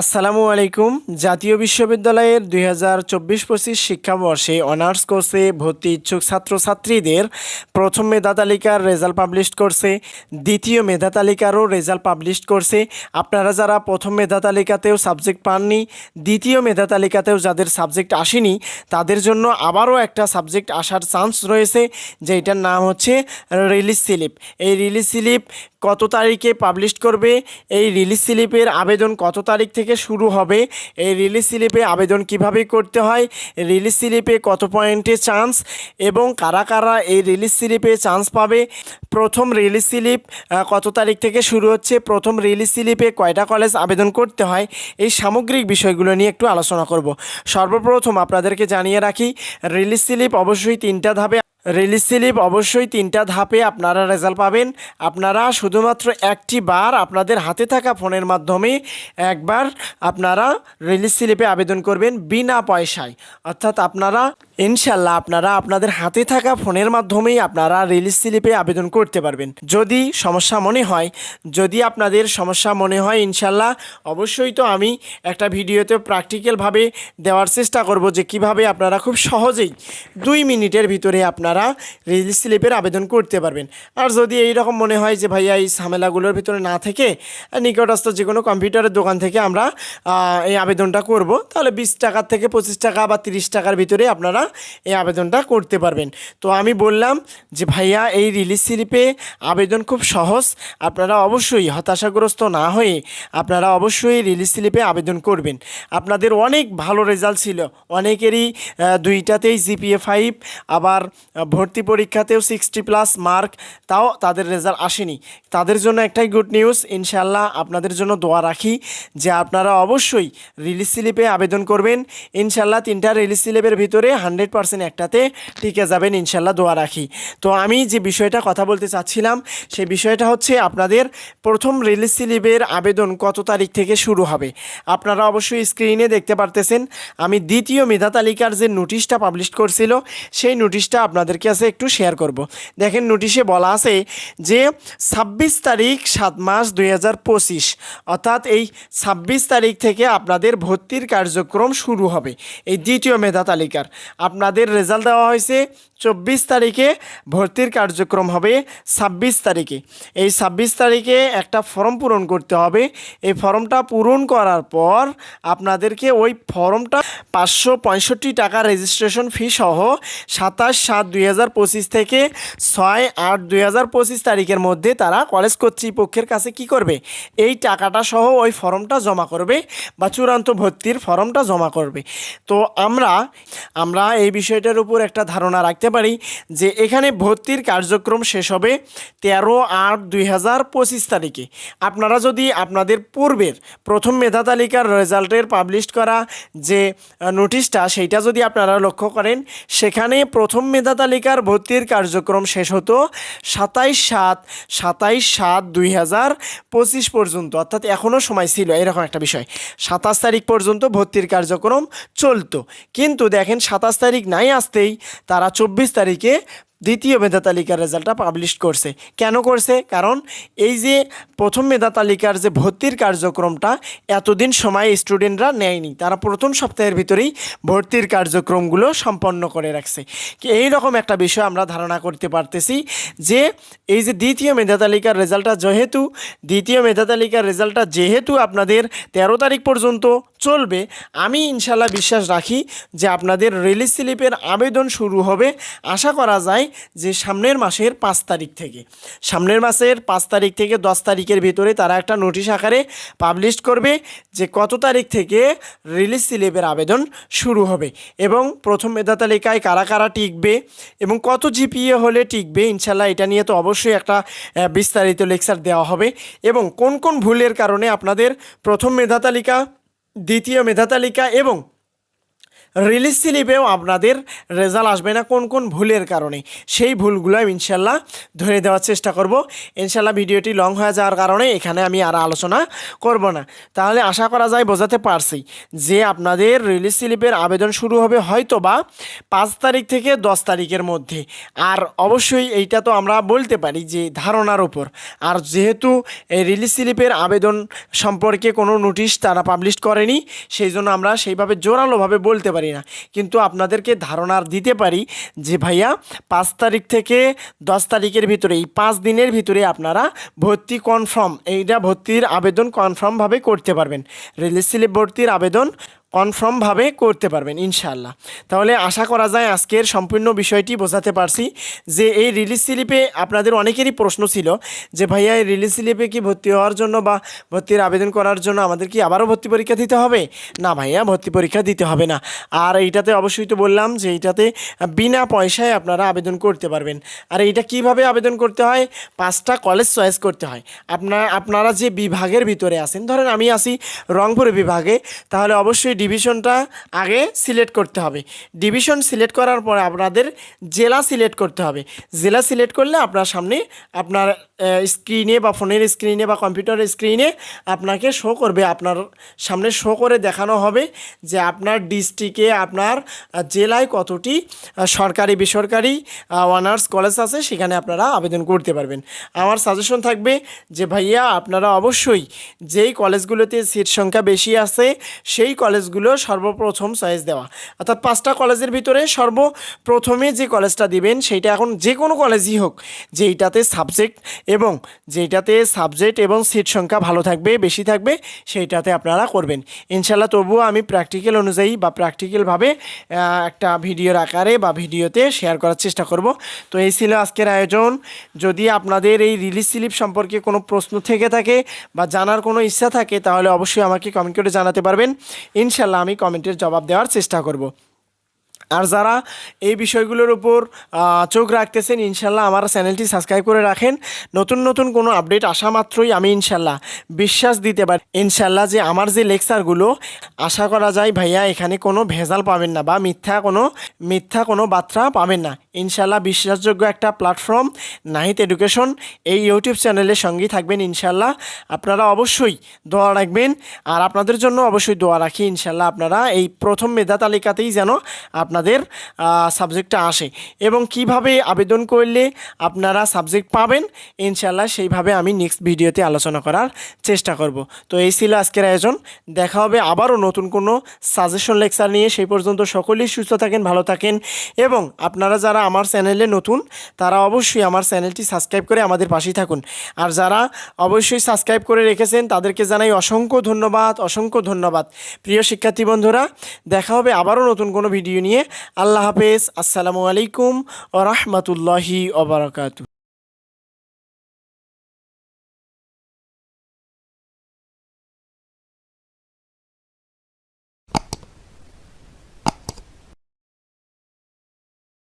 আসসালামু আলাইকুম। জাতীয় বিশ্ববিদ্যালয়ের দুই হাজার চব্বিশ পঁচিশ শিক্ষাবর্ষে অনার্স কোর্সে ভর্তি ইচ্ছুক ছাত্রছাত্রীদের প্রথম মেধা তালিকার রেজাল্ট পাবলিশ করছে, দ্বিতীয় মেধা তালিকারও রেজাল্ট পাবলিশ করছে। আপনারা যারা প্রথম মেধা তালিকাতেও সাবজেক্ট পাননি, দ্বিতীয় মেধা তালিকাতেও যাদের সাবজেক্ট আসেনি, তাদের জন্য আবারও একটা সাবজেক্ট আসার চান্স রয়েছে যেটার নাম হচ্ছে রিলিজ স্লিপ। এই রিলিজ স্লিপ কত তারিখে পাবলিশ করবে, এই রিলিজ স্লিপের আবেদন কত তারিখ থেকে শুরু হবে। এই রিলিজ স্লিপে আবেদন কীভাবে করতে হয়? রিলিজ স্লিপে কত পয়েন্টে চান্স এবং কারা কারা এই রিলিজ স্লিপে চান্স পাবে? প্রথম রিলিজ স্লিপ কত তারিখ থেকে শুরু হচ্ছে? প্রথম রিলিজ স্লিপে কয়টা কলেজ আবেদন করতে হয়? এই সামগ্রিক বিষয়গুলো নিয়ে একটু আলোচনা করব। সর্বপ্রথম আপনাদেরকে জানিয়ে রাখি রিলিজ স্লিপ অবশ্যই তিনটা ধাপে রিলিজ স্লিপ অবশ্যই তিনটা ধাপে আপনারা রেজাল্ট পাবেন। আপনারা শুধুমাত্র একটি বার আপনাদের হাতে থাকা ফোনের মাধ্যমে একবার আপনারা রিলিজ স্লিপে আবেদন করবেন বিনা পয়সায়। অর্থাৎ আপনারা ইনশাল্লাহ আপনারা আপনাদের হাতে থাকা ফোনের মাধ্যমেই আপনারা রিলিজ স্লিপে আবেদন করতে পারবেন। যদি সমস্যা মনে হয়, যদি আপনাদের সমস্যা মনে হয় ইনশাল্লাহ অবশ্যই তো আমি একটা ভিডিওতে প্র্যাকটিক্যালভাবে দেওয়ার চেষ্টা করব যে কীভাবে আপনারা খুব সহজেই দুই মিনিটের ভিতরে আপনারা রিলিজ স্লিপের আবেদন করতে পারবেন। আর যদি এই রকম মনে হয় যে ভাইয়া এই ঝামেলাগুলোর ভিতরে না থেকে, নিকটস্থ যে কোনো কম্পিউটারের দোকান থেকে আমরা এই আবেদনটা করব, তাহলে বিশ টাকার থেকে পঁচিশ টাকা বা তিরিশ টাকার ভিতরে আপনারা এই আবেদনটা করতে পারবেন। তো আমি বললাম যে ভাইয়া এই রিলিজ স্লিপে আবেদন খুব সহজ, আপনারা অবশ্যই হতাশাগ্রস্ত না হয়ে আপনারা অবশ্যই রিলিজ স্লিপে আবেদন করবেন। আপনাদের অনেক ভালো রেজাল্ট ছিল, অনেকেরই দুইটাতেই জিপিএ ফাইভ, আবার ভর্তি পরীক্ষাতেও সিক্সটি প্লাস মার্ক তাও তাদের রেজাল্ট আসেনি। তাদের জন্য একটাই গুড নিউজ ইনশাল্লাহ আপনাদের জন্য দোয়া রাখি যে আপনারা অবশ্যই রিলিজ স্লিপে আবেদন করবেন। ইনশাল্লাহ তিনটা রিলিজ স্লিপের ভিতরে হান্ড্রেড পার্সেন্ট একটাতে টিকে যাবেন ইনশাল্লাহ দোয়া রাখি। তো আমি যে বিষয়টা কথা বলতে চাচ্ছিলাম, সেই বিষয়টা হচ্ছে আপনাদের প্রথম রিলিজ স্লিপের আবেদন কত তারিখ থেকে শুরু হবে? আপনারা অবশ্যই স্ক্রিনে দেখতে পারতেছেন, আমি দ্বিতীয় মেধা তালিকার যে নোটিশটা পাবলিশ করছিল, সেই নোটিশটা আপনাদের কাছে একটু শেয়ার করব। দেখেন নোটিশে বলা আছে যে ছাব্বিশ তারিখ সাত মাস দুই হাজার পঁচিশ, অর্থাৎ এই ছাব্বিশ তারিখ থেকে আপনাদের ভর্তির কার্যক্রম শুরু হবে। এই দ্বিতীয় মেধা তালিকার। আপনাদের রেজাল্ট দেওয়া হয়েছে চব্বিশ তারিখে, ভর্তির কার্যক্রম হবে ছাব্বিশ তারিখে। এই ছাব্বিশ তারিখে একটা ফর্ম পূরণ করতে হবে। এই ফর্মটা পূরণ করার পর আপনাদেরকে ওই ফর্মটা পাঁচশো পঁয়ষট্টি টাকা রেজিস্ট্রেশন ফি সহ সাতাশ সাত দুই পঁচিশ থেকে ছয় আট দুই তারিখের মধ্যে তারা কলেজ কর্তৃপক্ষের কাছে কি করবে? এই টাকাটা সহ ওই ফর্মটা জমা করবে বা চূড়ান্ত ভর্তির ফর্মটা জমা করবে। তো আমরা আমরা এই বিষয়টার উপর একটা ধারণা রাখতে পারি যে এখানে ভর্তির কার্যক্রম শেষ হবে তেরো আট দুই তারিখে। আপনারা যদি আপনাদের পূর্বের প্রথম মেধা তালিকার রেজাল্টের পাবলিশ করা যে নোটিশটা, সেইটা যদি আপনারা লক্ষ্য করেন, সেখানে প্রথম মেধা তালিকার ভর্তির কার্যক্রম শেষ হতো সাতাইশ সাত সাতাইশ সাত দুই হাজার পঁচিশ পর্যন্ত। অর্থাৎ এখনও সময় ছিল, এরকম একটা বিষয়। সাতাশ তারিখ পর্যন্ত ভর্তির কার্যক্রম চলতো। কিন্তু দেখেন, সাতাশ তারিখ নাই আসতেই তারা চব্বিশ তারিখে দ্বিতীয় মেধা তালিকার রেজাল্টটা পাবলিশ করছে। কেন করছে? কারণ এই যে প্রথম মেধা তালিকার যে ভর্তির কার্যক্রমটা এতদিন সময় স্টুডেন্টরা নেয়নি। তারা প্রথম সপ্তাহের ভিতরেই ভর্তির কার্যক্রমগুলো সম্পন্ন করে রাখছে। এই রকম একটা বিষয় আমরা ধারণা করতে পারতেছি যে এই যে দ্বিতীয় মেধা তালিকার রেজাল্টটা যেহেতু, দ্বিতীয় মেধা তালিকার রেজাল্টটা যেহেতু আপনাদের তেরো তারিখ পর্যন্ত চলবে, আমি ইনশাল্লাহ বিশ্বাস রাখি যে আপনাদের রিলিজ স্লিপের আবেদন শুরু হবে। আশা করা যায় যে সামনের মাসের পাঁচ তারিখ থেকে। সামনের মাসের পাঁচ তারিখ থেকে দশ তারিখের ভিতরে তারা একটা নোটিশ আকারে পাবলিশ করবে যে কত তারিখ থেকে রিলিজ স্লিপের আবেদন শুরু হবে এবং প্রথম মেধা তালিকায় কারা কারা টিকবে এবং কত জিপিএ হলে টিকবে ইনশাল্লাহ এটা নিয়ে তো অবশ্যই একটা বিস্তারিত লেকচার দেওয়া হবে এবং কোন কোন ভুলের কারণে আপনাদের প্রথম মেধা তালিকা দ্বিতীয় মেধা তালিকা এবং রিলিজ স্লিপেও আপনাদের রেজাল্ট আসবে না কোন কোন ভুলের কারণে। সেই ভুলগুলো আমি ইনশাল্লাহ ধরে দেওয়ার চেষ্টা করব। ইনশাল্লাহ ভিডিওটি লং হয়ে যাওয়ার কারণে এখানে আমি আর আলোচনা করব না। তাহলে আশা করা যায় বোঝাতে পারছি যে আপনাদের রিলিজ স্লিপের আবেদন শুরু হবে হয়তো বা পাঁচ তারিখ থেকে দশ তারিখের মধ্যে। আর অবশ্যই এইটা তো আমরা বলতে পারি যে ধারণার উপর। আর যেহেতু এই রিলিজ স্লিপের আবেদন সম্পর্কে কোনো নোটিশ তারা পাবলিশ করেনি, সেই জন্য আমরা সেইভাবে জোরালোভাবে বলতে পারি না। কিন্তু আপনাদেরকে ধারণার দিতে পারি যে ভাইয়া, পাঁচ তারিখ থেকে দশ তারিখের ভিতরে, এই পাঁচ দিনের ভিতরে আপনারা ভর্তি কনফার্ম এইটা ভর্তির আবেদন কনফার্মভাবে করতে পারবেন। রেলের স্লিপ ভর্তির আবেদন কনফার্মভাবে করতে পারবেন, ইনশাআল্লাহ। তাহলে আশা করা যায় আজকের সম্পূর্ণ বিষয়টি বোঝাতে পারছি যে এই রিলিজ স্লিপে আপনাদের অনেকেরই প্রশ্ন ছিল যে, ভাইয়া, এই রিলিজ স্লিপে কি ভর্তি হওয়ার জন্য বা ভর্তির আবেদন করার জন্য আমাদের কি আবারও ভর্তি পরীক্ষা দিতে হবে? না ভাইয়া, ভর্তি পরীক্ষা দিতে হবে না। আর এইটাতে অবশ্যই তো বললাম যে, এইটাতে বিনা পয়সায় আপনারা আবেদন করতে পারবেন। আর এইটা কীভাবে আবেদন করতে হয়? পাঁচটা কলেজ চয়েস করতে হয়। আপনার, আপনারা যে বিভাগের ভিতরে আছেন, ধরেন আমি আছি রংপুর বিভাগে, তাহলে অবশ্যই ডিভিশনটা আগে সিলেক্ট করতে হবে। ডিভিশন সিলেক্ট করার পরে আপনাদের জেলা সিলেক্ট করতে হবে। জেলা সিলেক্ট করলে আপনার সামনে আপনার স্ক্রিনে বা ফোনের স্ক্রিনে বা কম্পিউটারের স্ক্রিনে আপনাকে শো করবে। আপনার সামনে শো করে দেখানো হবে যে আপনার ডিস্ট্রিক্টে আপনার জেলায় কতটি সরকারি, বেসরকারি অনার্স কলেজ আছে, সেখানে আপনারা আবেদন করতে পারবেন। আমার সাজেশন থাকবে যে ভাইয়া আপনারা অবশ্যই যেই কলেজগুলোতে সিট সংখ্যা বেশি আছে, সেই কলেজগুলো সর্বপ্রথম চয়েস দেওয়া। অর্থাৎ পাঁচটা কলেজের ভিতরে সর্বপ্রথমে যে কলেজটা দিবেন, সেইটা এখন যে কোনো কলেজই হোক, যেইটাতে সাবজেক্ট এবং যেইটাতে সাবজেক্ট এবং সিট সংখ্যা ভালো থাকবে, বেশি থাকবে, সেইটাতে আপনারা করবেন। ইনশাল্লাহ তবুও আমি প্র্যাকটিক্যাল অনুযায়ী বা প্র্যাকটিক্যালভাবে একটা ভিডিওর আকারে বা ভিডিওতে শেয়ার করার চেষ্টা করব। তো এই ছিল আজকের আয়োজন। যদি আপনাদের এই রিলিজ স্লিপ সম্পর্কে কোনো প্রশ্ন থেকে থাকে বা জানার কোনো ইচ্ছা থাকে, তাহলে অবশ্যই আমাকে কমেন্ট করে জানাতে পারবেন। ইনশাল্লাহ আমি কমেন্টের জবাব দেওয়ার চেষ্টা করব। আর যারা এই বিষয়গুলোর উপর চোখ রাখতেছেন ইনশাল্লাহ আমার চ্যানেলটি সাবস্ক্রাইব করে রাখেন। নতুন নতুন কোনো আপডেট আসা মাত্রই আমি ইনশাল্লাহ বিশ্বাস দিতে পারি। ইনশাল্লাহ যে আমার যে লেকচারগুলো, আশা করা যায় ভাইয়া এখানে কোনো ভেজাল পাবেন না বা মিথ্যা কোনো মিথ্যা কোনো বার্তা পাবেন না। ইনশাল্লাহ বিশ্বাসযোগ্য একটা প্ল্যাটফর্ম নাহিত এডুকেশন এই ইউটিউব চ্যানেলের সঙ্গেই থাকবেন ইনশাল্লাহ আপনারা অবশ্যই দোয়া রাখবেন, আর আপনাদের জন্য অবশ্যই দোয়া রাখি ইনশাল্লাহ আপনারা এই প্রথম মেধা তালিকাতেই যেন আপনাদের সাবজেক্টটা আসে। এবং কীভাবে আবেদন করলে আপনারা সাবজেক্ট পাবেন ইনশাল্লাহ সেইভাবে আমি নেক্সট ভিডিওতে আলোচনা করার চেষ্টা করব। তো এই ছিল আজকের আয়োজন, দেখা হবে আবারও নতুন কোনো সাজেশন লেকচার নিয়ে। সেই পর্যন্ত সকলেই সুস্থ থাকেন, ভালো থাকেন, এবং আপনারা যারা আমার চ্যানেলে নতুন, তারা অবশ্যই আমার চ্যানেলটি সাবস্ক্রাইব করে আমাদের পাশেই থাকুন। আর যারা অবশ্যই সাবস্ক্রাইব করে রেখেছেন, তাদেরকে জানাই অসংখ্য ধন্যবাদ অসংখ্য ধন্যবাদ। প্রিয় শিক্ষার্থী বন্ধুরা, দেখা হবে আবারও নতুন কোনো ভিডিও নিয়ে। আল্লাহ হাফেজ, আসসালামু আলাইকুম ও রহমতুল্লাহি ওবরাকাতু